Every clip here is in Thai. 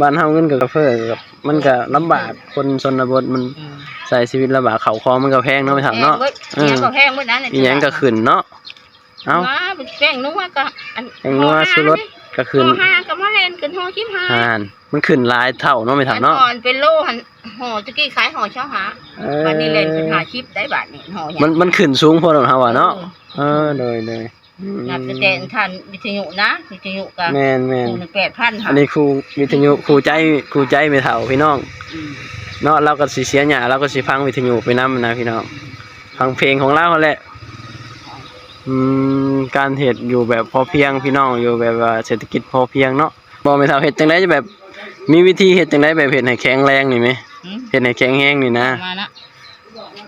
บ้านเฮาเงินกับกาแฟกับมันก็ลำบากคนชนบทมันอืมใช้ชีวิตลำบากเขาคอมันก็แพงเนาะไม่ถามเนาะแพงบิดเอียงก็แพงเมื่อนั้นน่ะอีหยังก็ขึ้นเนาะเอ้ามาแป้งนัวก็อันแพงนัวสุรสก็ขึ้นห่อห้าก็มาเล่นกันห่อชิบห้าห่านมันขึ้นหลายเท่าเนาะไม่ถามเนาะก่อนเป็นโลหันห่อตะกี้ขายห่อเช้าหาเอวันนี้เล่นเป็นอหาชิปได้บาทนี่ห่ออย่างมันมันขึ้นสูงพอแล้วเฮาว่าเนาะเออโดยโดยอืม นับแต่ท่านวิทยุนะวิทยุก็แม่นแม่นคูณแปดพันอันนี้ครูวิทยุครูใจครูใจไม่เท่าพี่น้องเนาะเราก็สิเสียหน้าเราก็สิฟังวิทยุไปนํนะพี่น้องฟังเพลงของเราเขาแหละอืมการเฮ็ดอยู่แบบพอเพียงพี่น้องอยู่แบบว่าเศรษฐกิจพอเพียงเนาะบ่แม่นเท่าเฮ็ดจังไดจะแบบ มีวิธีเฮ็ดจังไดแบบเฮ็ดให้แข็งแรงนี่ไหมเฮ็ดให้แข็งแรงนี่นะมานะ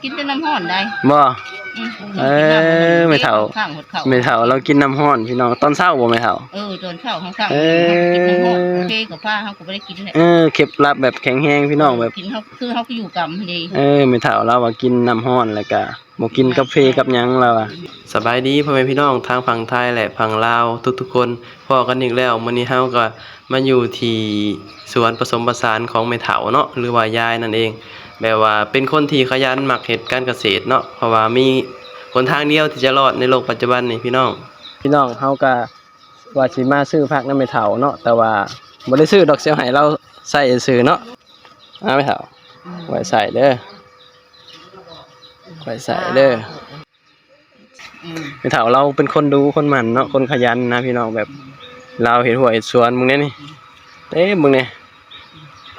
กินแต่น้ำห้อนได้บ่อืม เออไม่เท่า ข้างหดเข่าแม่เฒ่าเรากินน้ำร้อนพี่น้องตอนเช้าบ่แม่เฒ่า เออตอนเช้าข้างข้างเออกินน้ำห้อนโอเคกับผ้าเขาก็ไม่ได้กินเลยเออเคล็ดลับแบบแข็งแรงพี่น้องแบบกินเขาคือเขาก็อยู่กรรมดีเออไม่เท่าเราว่ากินน้ำห้อนแล้วก็บ่กินกาแฟกับหยังเราอะสบายดีพ่อแม่พี่น้องทางฝั่งไทยและฝั่งลาวทุกๆคนพอกันอีกแล้วมื้อนี้เฮาก็มาอยู่ที่สวนผสมผสานของแม่เฒ่าเนาะหรือว่ายายนั่นเอง แบบว่าเป็นคนที่ขยันมักเฮ็ดการเกษตรเนาะเพราะว่ามีหนทางเดียวที่จะรอดในโลกปัจจุบันนี่พี่น้อง พี่น้องเฮาก็ว่าสิมาซื้อผักนำแม่เฒ่าเนาะแต่ว่าบ่ได้ซื้อดอกเสียให้เราใส่ซื้อเนาะมาแม่เฒ่าไว้ใส่เด้อไว้ใส่เด้ออืมพี่เถาเราเป็นคนดูคนหมั่นเนาะคนขยันนะพี่น้องแบบ เราเห็นหัวเห็นสวนมึงเนี่ยนี่เต้มึงเนี่ย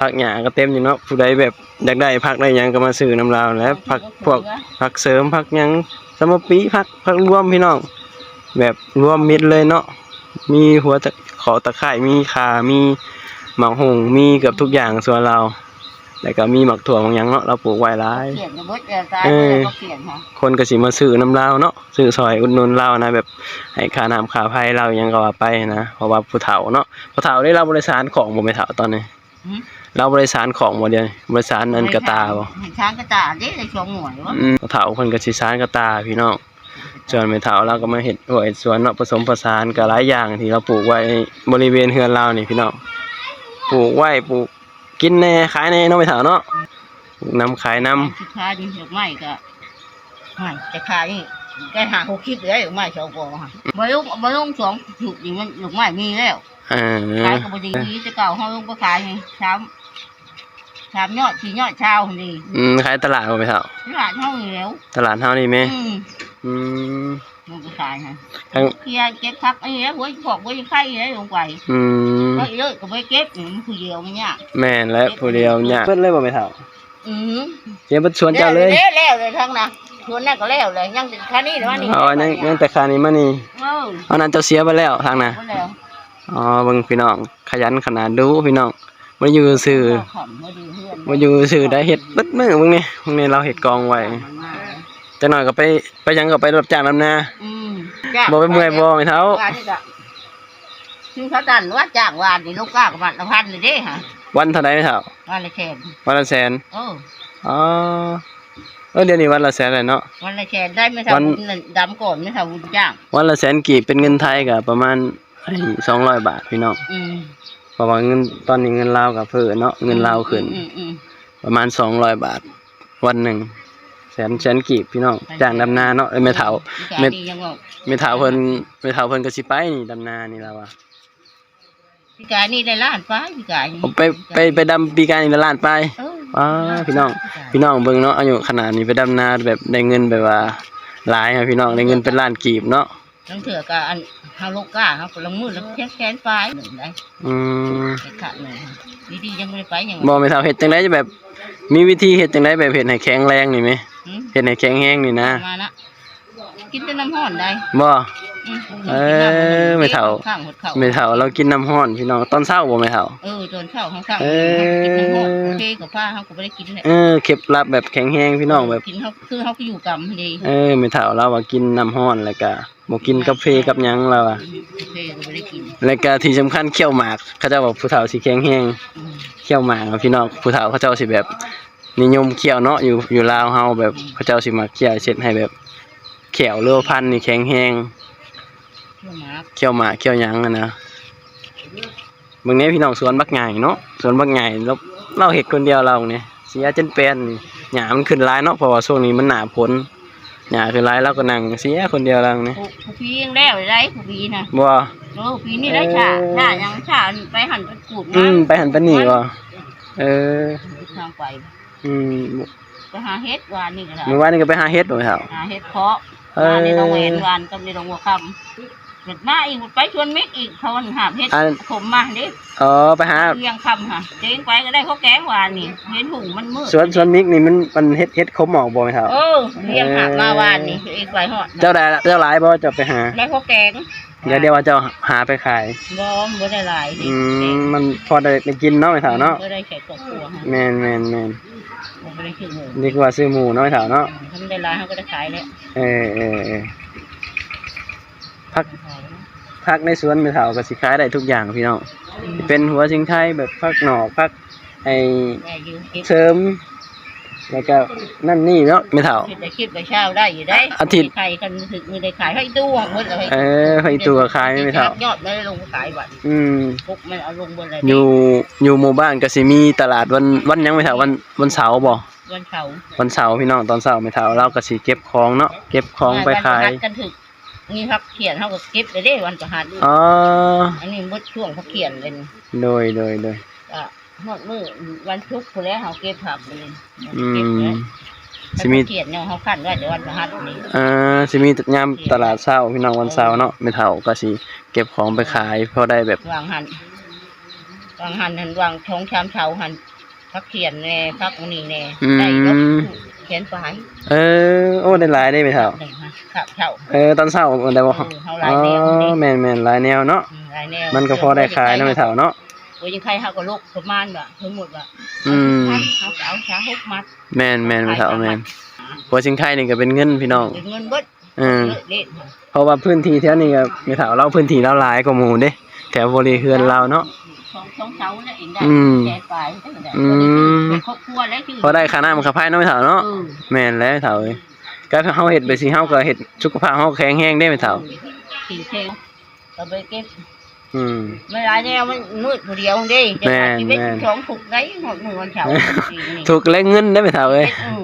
ผักหญ้าก็เต็มอยู่เนาะผู้ใดแบบอยากได้ผักได้หยังก็มาซื้อน้ำลาวแล้วผักพวกผักเสริมผักหยังสมปีผักผักรวมพี่น้อง แบบรวมมิดเลยเนาะมีหัวตะขอตะไคร่มีข่ามีหมักหงมีเกือบทุกอย่างส่วนเราแล้วก็มีหมักถั่วบางอย่างเนาะเราปลูกไว้หลายเขียนจะเบิดเอลตายเออก็เขียนค่ะคนก็สิมาซื้อน้ำลาวเนาะซื้อซอยอุดหนุนเรานะแบบให้ค่าน้ำค่าไฟเรายังก็ว่าไปนะเพราะว่าผู้เฒ่าเนาะผู้เฒ่าได้เราบริสารของบ่ไม่เฒ่าตอนนี้หืม เราบริสารของบ่เดียวนี้บริสารอันกระตาบ่ให้ช้างกระตาเด้ในช่วงหน่วยวะอืมผู้เฒ่าเพิ่นก็สิสารกระตาพี่น้องส่วนไม่เฒ่าเราก็มาเฮ็ดหัวเฮ็ดสวนเนาะผสมผสานกับหลายอย่างที่เราปลูกไว้บริเวณเฮือนเรานี่พี่น้องปลูกไว้ปลูกกินแน่ขายแน่เนาะไม่เฒ่าเนาะปลูกน้ำขายน้ำสุดท้ายนี่ดอกไม้ก็ไม่จะขายนี่แกหาหกคิดเลยดอกไม้สองกองค่ะมาลงมาลงสองถูกนี่มันดอกไม้มีแล้วเอขายอกับบดีนี้จะเก่าเขาลงไปขายให้สาม สามยอดสี่ยอดเช้าคนนี้อืมขายตลาดบ่ไม่เฒ่าตลาดเท่าอยู่แล้วตลาดเฮานี่แม่อืมอืมลงไปขายฮะทั้ง เคลียร์เก็บพักไอ้เนี้ยหัวขอกหัวไข่เนี้ยลงไปอืมก็เยอะก็ไปเก็บนี่มันคือเดียวมันยากแม่นและผู้เดียวเนี่ยเพิ่นเลยบ่ไม่เท่าอืมเขียนเพิ่นชวนเจ้าเลยแล้วแล้วเลยทั้งน่ะชวนนั่นก็แล้วเลยยังติดแค่นี้หรือว่านี่เอาอันยังยังแต่คานี้มานี่เออเอานั้นเจ้าเสียไปแล้วทางน่ะหมดแล้วอ๋อเบิ่งพี่น้องขยันขนาดดูพี่น้อง บ่ได้อยู่ซื่อขำมาดูเพื่อนบ่อยู่ซื่อได้เฮ็ดเบิดมื้อเบิ่งนี่เบิ่งนี่เราเฮ็ดกองไว้จักหน่อยก็ไปไปหยังก็ไปรับจ้างนำนาอืมบ่ไปเมื่อยบ่ไม่เท่าว่านี่ก็ซึ่งเขาดันว่าจ้างวานนี่ลูกก้ากับมันละพันเลยเด้ฮะวันเท่าใดไม่เท่าวันละแสนวันละแสนเอออ๋อเออเดี๋ยวนี้วันละแสนเลยเนาะวันละแสนได้ไม่วันทำเงินดำก่อนไม่ทำบุญจ้างวันละแสนกีบเป็นเงินไทยก็ประมาณไอ้200บาทพี่น้องอืมเพ ราะว่าเงินตอนนี้เงินลาวก็เพิ่นเนาะเงินลาวขึ้น อืมอืมประมาณสองร้อยบาท วันหนึ่งแสนแสนกีบพี่น้องจ้างดำนาเนาะเอ้ยไม่เท่าไม่ไม่ดียังบอกไม่เท่าเพิ่นไม่เท่าเพิ่นก็สิไปนี่ดำนานี่แล้วว่ะพี่กายนี่ได้ล้านป้าพี่กายนี่ผมไปไปไปดำปีการนี่ละล้านไป เออว้าพี่น้อง พี่น้องเบิ่งเนาะอายุขนาดนี้ไปดำนาแบบได้เงินแบบว่าหลายครับพี่น้องได้เงินเป็นล้านกีบเนาะ ตั้งเถื่อกับอันฮาโลก้าเขาก็ลงมือแล้วแค่แขนปลายหนึ่งได้อืมไปขาดหนึ่งดีๆยังไม่ได้ไปยังบ่ไม่เท่าเฮ็ดจังไดจะแบบ มีวิธีเฮ็ดจังไดแบบเฮ็ดให้แข็งแรงนี่ไหมอืมเฮ็ดให้แข็งแรงนี่นะมานะกินแต่น้ำห้อนได้บ่อืมเออไม่เท่าข้างหดเข่าไม่เท่าเรากินน้ำร้อนพี่น้องตอนเช้าบ่ไม่เท่าเออตอนเช้าข้างข้างเออกินน้ำห้อนโอเคกับผ้าเขาก็ไม่ได้กินเลยเออเคล็ดลับแบบแข็งแรงพี่น้องแบบกินเขาคือเขาก็อยู่กรรมดีเออไม่เท่าเราว่ากินน้ำร้อนแล้วก็บ่กินกาแฟกับหยังเราอะโอเคก็ไม่ได้กินแล้วก็ที่สำคัญเคี่ยวหมากเขาเจ้าบอกผู้เฒ่าสิแข็งแรงอืมเคี่ยวหมากอะพี่น้องผู้เฒ่าเขาเจ้าสิแบบนิยมเคี่ยวเนาะอยู่อยู่ลาวเฮาแบบเขาเจ้าสิมาเคี่ยวเช็ดให้แบบแขวเรือพันธุ์นี่แข็งแรง เชื่อหมาเคี่ยวหมากเคี่ยวหยังอะนะเบิ่งแหนี้พี่น้องสวนบักใหญ่เนาะสวนบักใหญ่เราเราเฮ็ดคนเดียวเราเนี่ยเสียจนเป็นนี่หญ้ามันขึ้นหลายเนาะเพราะว่าช่วงนี้มันหน้าฝนหญ้าขึ้นหลายเราก็นั่งเสียคนเดียวเราเนี่ยผู้ผู้พี่ยังแล้วได้ผู้พี่นะบ่โอ้ผู้พี่นี่ได้ชาชายังชาไปหันไปกูดอืมไปหันไปนี่บ่เออทางไปอืมไปหาเฮ็ดวานนี่ก็ได้เมื่อวานนี้ก็ไปหาเฮ็ดบ่แม่เฒ่าหาเฮ็ดเพาะเอวานในอโรงเรียนวานกับในโรงหัวค่ำ เกิดมาอีกไปชวนมิกอีกเขาหาเฮ็ดอัน ผมมาดิอ๋อไปหาเรียงคำค่ะเจ๊งไปก็ได้เขาแกงวานนี่เห็นหุงมันมืดสวนสวนมิกนี่มันมันเฮ็ดเฮ็ดคมหมอกบ่แม่เฒ่าเออเรียงหามาวานนี่เองไปหอดเจ้าได้เจ้าหลายบ่เจ้าไปหา ได้เขาแกงเดี๋ยวเดี๋ยวว่าเจ้าหาไปขาย บอมบ่ได้หลายดิอืมมันพอได้ได้กินเนาะแม่เฒ่าเนาะบ่ได้ใส่กบตัวฮะแม่นแม่นแม่นบ่ได้ชื่อหมูดีกว่าซื้อหมูเนาะแม่เฒ่าเนาะทำได้หลายเขาก็ได้ขายแล้วเออเออเออ พักพักในสวนแม่เฒ่าก็สิขายได้ทุกอย่างพี่น้องเป็นหัวชิงไทยแบบพักหนอกพักไอ้แม่ยืมคิดเสริม แล้วก็นั่นนี่เนาะแม่เฒ่าคิดได้คิดไปเช้าได้อยู่ได้อาทิตย์มีใครกันถึงมือได้ขายให้ตู้หมดเลยเออให้ตัวขายไม่เฒ่ายอดไม่ได้ลงขายบัตรอืมพวกมันเอาลงบนอะไรอยู่อยู่หมู่บ้านก็สิมีตลาดวันวันหยังไม่เท่าวันวันเสาร์บ่วันเสาร์วันเสาร์พี่น้องตอนเสาร์ไม่เท่าเราก็สิเก็บของเนาะเก็บของไปขายวันพฤหัสกันถึก นี่พักเขียนเขาก็เก็บไปได้วันประหัสอ๋ออันนี้มดช่วงพักเขียนเลยโดยโดยโดยก็หมดมือวันทุกข์ผู้แล้วเขาเก็บผักไปเลยอืเก็บมแล้วสิมีเขียนเนี่ยเขาขั้นว่าเดี๋ยววันประหัสนี้อ่าสิมียามตลาดเช้าพี่น้องวันเสาร์เนาะไม่เท่าก็สิเก็บของไปขายพอได้แบบวางหันวางหันหันวางช่องชามเฉาหันพักเขียนแน่พักนี่แน่อืได้ยก มเขียนไปเออโอ้ได้หลายได้ไม่เท่าได้ฮะขับเฉาเออตอนเช้าได้บ่เออเอาหอ๋ลายแนวอนี่แม่นแม่นหลายแนวเนาะอืมหลายแนวมันก็พอได้ขายเนาะไม่เท่าเนาะโอ้ยยังใครเขาก็ลูกประมาณว่าทั้งหมดว่าอืมเขาก็เอาช้าหกมัดแม่นแม่นไม่เท่าแม่นหัวชิงไทยนี่ก็เป็นเงินพี่น้องเป็นเงินเบิดเออเละเละเพราะว่าพื้นที่แถวนี้ก็มีถาวเราพื้นที่เราหลายกว่าหมู่เด้แถวบริเฮือนเราเนาะ สองสองเสาเนี่ยเองได้อืมแก่ปลายได้ได้อืมเป็นครอบครัวแล้วชื่อพอได้ค่าน้ำค่าไฟเนาะไม่ถาวเนาะเออแม่นแล้วเถาเอ้ยก็เฮาเฮ็ดไปสิเฮาก็เฮ็ดสุขภาพเฮาแข็งแรงได้ไหมเถาสี่เพลงก็ไปเก็บอืม ไม่หลายแนวมันมืดผู้เดียวเด้จะแม่นชีวิตแม่นสองถูกได้หมดมือวันเสาร์นี่ถูกแลกเงินได้ไหมเถาเอ้ยอืม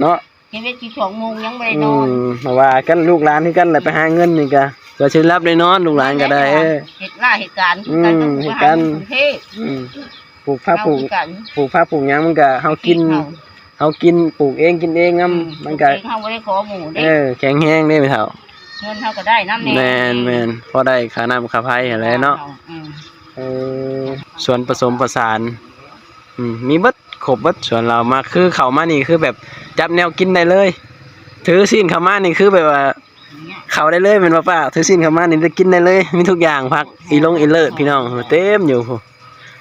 เนาะชีวิตที่สองโมงยังไม่ได้อืนอนมมาว่ากันลูกหลานคือกันแหละไปหาเงินนี่ก็ ก็สิรับได้นอนลูกหลานก็ได้เออ เหตุล่าเหตุการณ์อืมการต้องเหไปตุหาการณ์กรุงเทพอืมปลูกผ้าเอาปลูกคือกันปลูกผ้าปลูกหยังมันก็เฮากินเฮาเฮากินปลูกเองกินเองนํมันก็เองเขาไม่ได้ขอหมูเด้เออแข็งแรงได้ไหมเถาเงินเขาก็ได้น้ำแน่แมนแมนพอได้ค่าน้ำค่าไฟอะไรเนาะอืมเออส่วนผสมประสานอืมมีเบิดครบเบิดส่วนเรามาคือเขามานี่คือแบบจับแนวกินได้เลย ถือสิ้นเขามานี่คือแบบว่าอย่าง เงี้ยเขาได้เลยเป็นว่าป้าถือสิ้นเขามานี่จะกินได้เลย มีทุกอย่างพักอีลงอีเลิศพี่น้องเต็มอยู่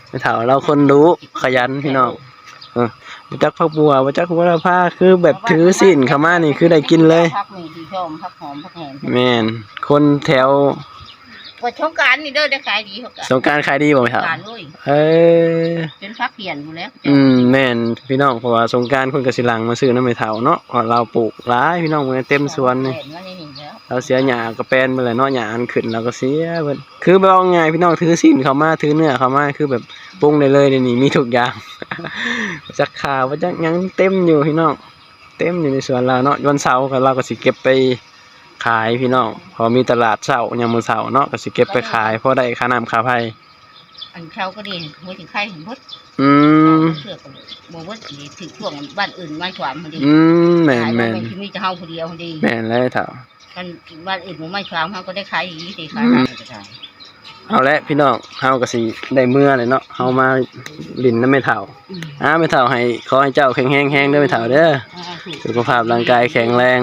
ไม่เท่าเราคนรู้ขยันพี่น้องเออบ่จักพักบัวบ่จักบัวผ้าคือแบบถือสิ้นเขามานี่คือได้กินเลยพักมีที่ชมพักหอมพักแหมแมนคนแถวว่าช่องการนี่เด้อได้ขายดีเขากันสงกรารขายดีบ่ไหมครับการเลยเออเป็นพักเขียนอยู่แล้ว อืมแม่นพี่น้องเพราะว่าสงกรารคนกสิหลังมาซื้อน้ำไม่เท่าเนาะเพราะเราปลูกหลายพี่น้องมันเต็มสวนนี่ เราเสียหยากระแปนไปเลยเนาะหยาอันขึ้นเราก็เสียเบิดคือแบบเอาไงายพี่น้องถือสินเขามาถือเนื้อเขามาคือแบบปรุงได้เลยเดี๋ยวนี้มีทุกอย่างจักข่าวว่าจักยังเต็มอยู่พี่น้องเต็มอยู่ในสวนเราเนาะวันเสาร์ก็เราก็สิเก็บไปขายพี่น้องพอมีตลาดเช้ายามมื้อเช้าเนาะก็สิเก็บไปขายพอได้ค่าน้ำค่าไฟ อันเช้าก็ดีหัวถึงไข่ถึงพดอืมเชือกบ่วดดีถึงช่วงบ้านอื่นมาขวามพอดีอืมแม่นขายแม่นที่มีจะเฮาคนเดียวพอดีแม่นเลยเถ่ากันบ้านอื่นบ่มาขวามเฮาก็ได้ขายอีกสิขายหาก็ได้เอาละพี่น้องเฮาก็สิได้เมื่อเลยเนาะเฮามาลินน้ำไม่เท่าอืมอ่าไม่เท่าให้ขอให้เจ้าแข็งแรงแห้งเด้อไม่เท่าเด้ออ่าถูกสุขภาพร่างกายแข็งแรง